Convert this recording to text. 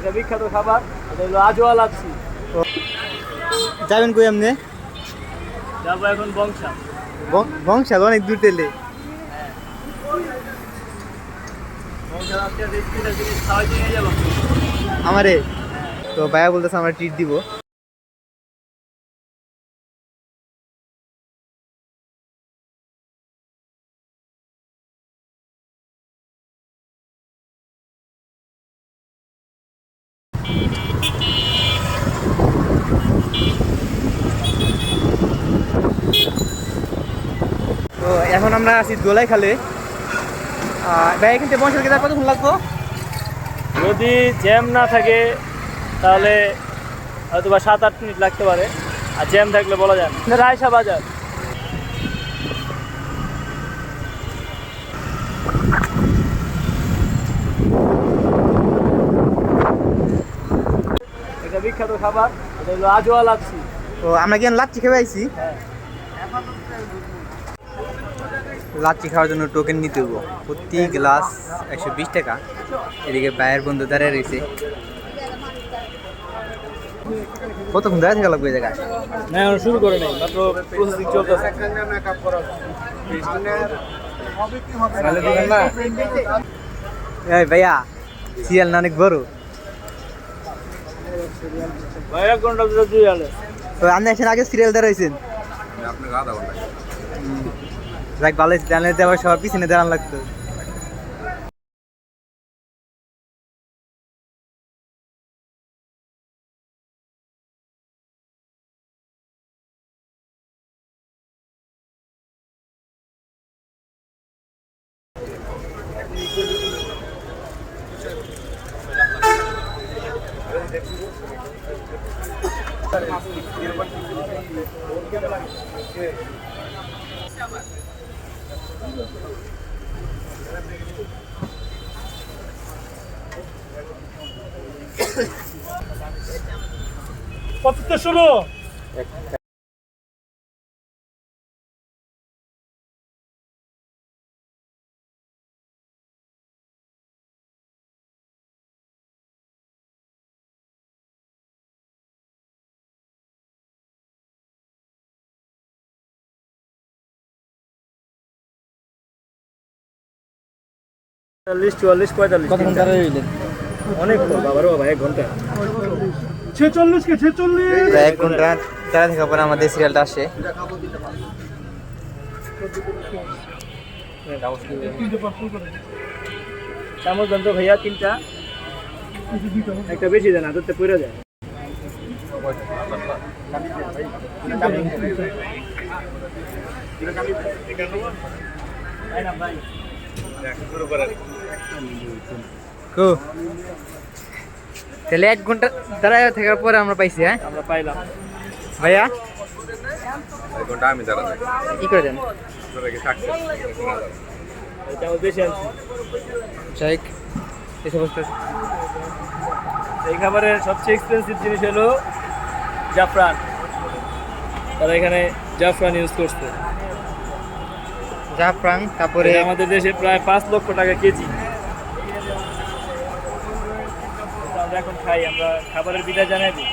এটা বিখ্যাত খাবার এটা হলো আজোয়া লাচ্ছি। যাবেন কই আপনি? যাব এখন বংশা। বংশাল অনেক দূর তেলে। আমারে? তো ভাইয়া বলতেছে আমরা ট্রিট দিব তো এখন আমরা আছি দোলাই খালে। ভাই এখান থেকে গেলে কতক্ষণ লাগবো? যদি জ্যাম না থাকে তাহলে হয়তো বা সাত আট মিনিট লাগতে পারে। আর জ্যাম থাকলে বলা যায় না। রায়সা বাজার। এটা বিখ্যাত খাবার এটা হলো আজোয়া লাচ্ছি। তো আমরা কি লাচ্ছি খেয়ে আইছি? হ্যাঁ। লাচ্ছি খাওয়ার জন্য টোকেন নিতে হব প্রতি গ্লাস একশো বিশ টাকা। এদিকে বাইরের বন্ধু দাঁড়িয়ে রয়েছে। কতক্ষণ দাঁড়িয়ে থাকা লাগবে এই জায়গায়? না শুরু করে নেই মাত্র প্রসেসিং চলতেছে। এই ভাইয়া সিরিয়াল না অনেক বড়? ভাই এক ঘণ্টা দুই আলে তো আপনি এসে আগে সিরিয়াল দাঁড়াইছেন? যাক ভালো জানলে আবার সবার পিছনে দাঁড়ান লাগতো। কত ষোলো চল্লিশ চুয়াল্লিশ পঁয়তাল্লিশ অনেক বাবার বাবা এক ঘণ্টা। ছেচল্লিশ। কে ছেচল্লিশ এক ঘণ্টা দাঁড়িয়ে থাকার পরে আমাদের সিরিয়ালটা আসে। চামচ দেন ভাইয়া তিনটা। একটা বেশি দেন আদরতে পড়ে যায়। ভাই। কো। তাহলে এক ঘণ্টা দাঁড়ায় থাকার পরে আমরা পাইছি হ্যাঁ? আমরা পাইলাম। ভাইয়া? এক ঘণ্টা আমি দাঁড়াতে কি করে দেন তোরা কি থাকছে। এই চামচ বেশি এই সমস্ত এই খাবারের সবচেয়ে এক্সপেন্সিভ জিনিস হলো জাফরান। তারা এখানে জাফরান ইউজ করছে। জাফরান, তারপরে আমাদের দেশে প্রায় পাঁচ লক্ষ টাকা কেজি। আমরা এখন খাই, আমরা খাবারের বিদায় জানাই দিই।